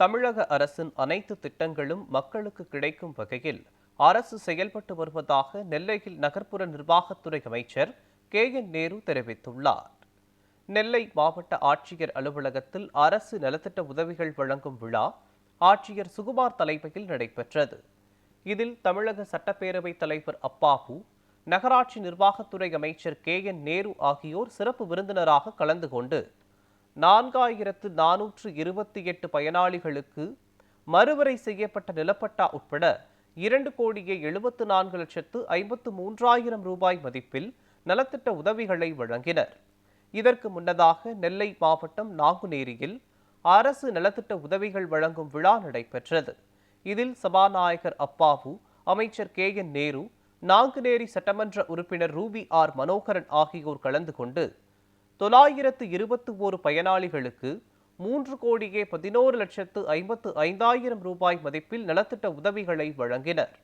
தமிழக அரசின் அனைத்து திட்டங்களும் மக்களுக்கு கிடைக்கும் வகையில் அரசு செயல்பட்டு வருவதாக நெல்லையில் நகர்ப்புற நிர்வாகத்துறை அமைச்சர் கே என் நேரு தெரிவித்துள்ளார். நெல்லை மாவட்ட ஆட்சியர் அலுவலகத்தில் அரசு நலத்திட்ட உதவிகள் வழங்கும் விழா ஆட்சியர் சுகுமார் தலைமையில் நடைபெற்றது. இதில் தமிழக சட்டப்பேரவைத் தலைவர் அப்பாவு நகராட்சி நிர்வாகத்துறை அமைச்சர் கே என் நேரு ஆகியோர் சிறப்பு விருந்தினராக கலந்து கொண்டு நான்காயிரத்து நானூற்று இருபத்தி எட்டு பயனாளிகளுக்கு மறுவரை செய்யப்பட்ட நிலப்பட்டா உட்பட இரண்டு கோடியே எழுபத்து நான்கு லட்சத்து ஐம்பத்து மூன்றாயிரம் ரூபாய் மதிப்பில் நலத்திட்ட உதவிகளை வழங்கினர். இதற்கு முன்னதாக நெல்லை மாவட்டம் நாங்குநேரியில் அரசு நலத்திட்ட உதவிகள் வழங்கும் விழா நடைபெற்றது. இதில் சபாநாயகர் அப்பாவு அமைச்சர் கே என் நேரு நாங்குநேரி சட்டமன்ற உறுப்பினர் ரூபி ஆர் மனோகரன் ஆகியோர் கலந்து கொண்டு தொள்ளாயிரத்து இருபத்தி ஓரு பயனாளிகளுக்கு மூன்று கோடியே பதினோரு லட்சத்து ஐம்பத்து ஐந்தாயிரம் ரூபாய் மதிப்பில் நலத்திட்ட உதவிகளை வழங்கினர்.